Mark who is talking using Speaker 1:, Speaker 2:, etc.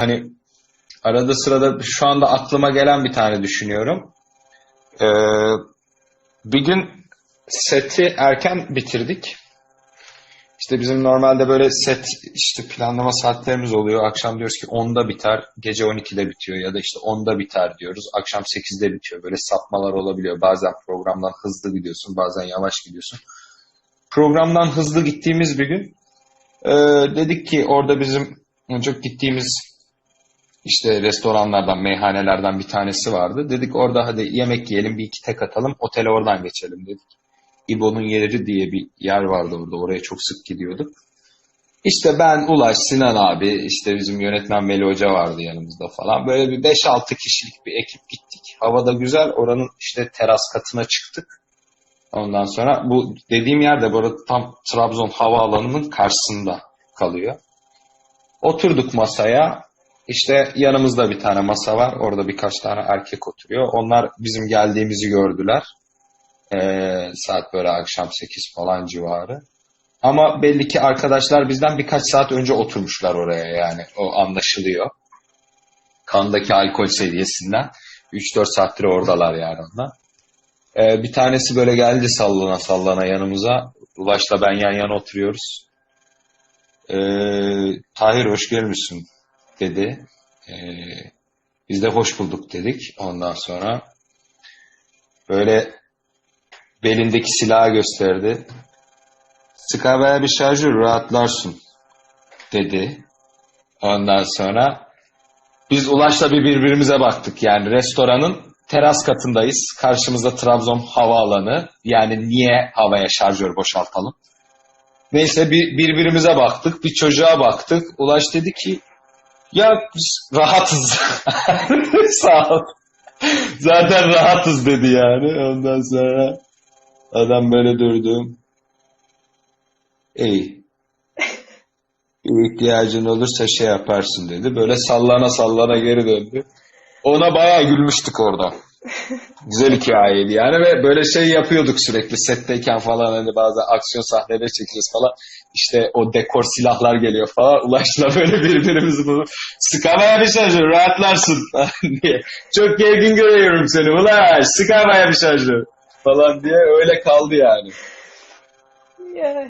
Speaker 1: hani arada sırada şu anda aklıma gelen bir tane düşünüyorum. Ee, bir gün seti erken bitirdik. İşte bizim normalde böyle set işte planlama saatlerimiz oluyor. Akşam diyoruz ki 10'da biter, gece 12'de bitiyor ya da işte 10'da biter diyoruz. Akşam 8'de bitiyor. Böyle sapmalar olabiliyor. Bazen programdan hızlı gidiyorsun, bazen yavaş gidiyorsun. Programdan hızlı gittiğimiz bir gün e, dedik ki orada bizim çok gittiğimiz işte restoranlardan, meyhanelerden bir tanesi vardı. Dedik orada hadi yemek yiyelim, bir iki tek atalım, otele oradan geçelim dedik. İbo'nun yeri diye bir yer vardı orada. Oraya çok sık gidiyorduk. İşte ben, Ulaş, Sinan abi, işte bizim yönetmen Veli Hoca vardı yanımızda falan. Böyle bir 5-6 kişilik bir ekip gittik. Havada güzel. Oranın işte teras katına çıktık. Ondan sonra bu dediğim yerde bu arada tam Trabzon havaalanının karşısında kalıyor. Oturduk masaya. İşte yanımızda bir tane masa var. Orada birkaç tane erkek oturuyor. Onlar bizim geldiğimizi gördüler. Ee, saat böyle akşam 8 falan civarı. Ama belli ki arkadaşlar bizden birkaç saat önce oturmuşlar oraya yani. O anlaşılıyor. Kandaki alkol seviyesinden. 3-4 saattir oradalar yani onlar. Ee, bir tanesi böyle geldi sallana sallana yanımıza. Ulaş'la ben yan yana oturuyoruz. Ee, Tahir hoş gelmişsin dedi. Ee, biz de hoş bulduk dedik. Ondan sonra böyle belindeki silahı gösterdi. Sıkabaya bir şarjör rahatlarsın dedi. Ondan sonra biz Ulaş'la bir birbirimize baktık. Yani restoranın teras katındayız. Karşımızda Trabzon havaalanı. Yani niye havaya şarjör boşaltalım? Neyse bir, birbirimize baktık. Bir çocuğa baktık. Ulaş dedi ki ya rahatız. Sağ ol. Zaten rahatız dedi yani. Ondan sonra adam böyle durdu. İyi. Bir ihtiyacın olursa şey yaparsın dedi. Böyle sallana sallana geri döndü. Ona bayağı gülmüştük orada. Güzel hikayeydi yani ve böyle şey yapıyorduk sürekli setteyken falan hani bazı aksiyon sahneleri çekiyoruz falan. İşte o dekor silahlar geliyor falan. Ulaş'la böyle birbirimizi bulup sıkamaya bir şarjör rahatlarsın diye. Çok gergin görüyorum seni Ulaş sıkamaya bir şarjör falan diye öyle kaldı yani.
Speaker 2: Ya.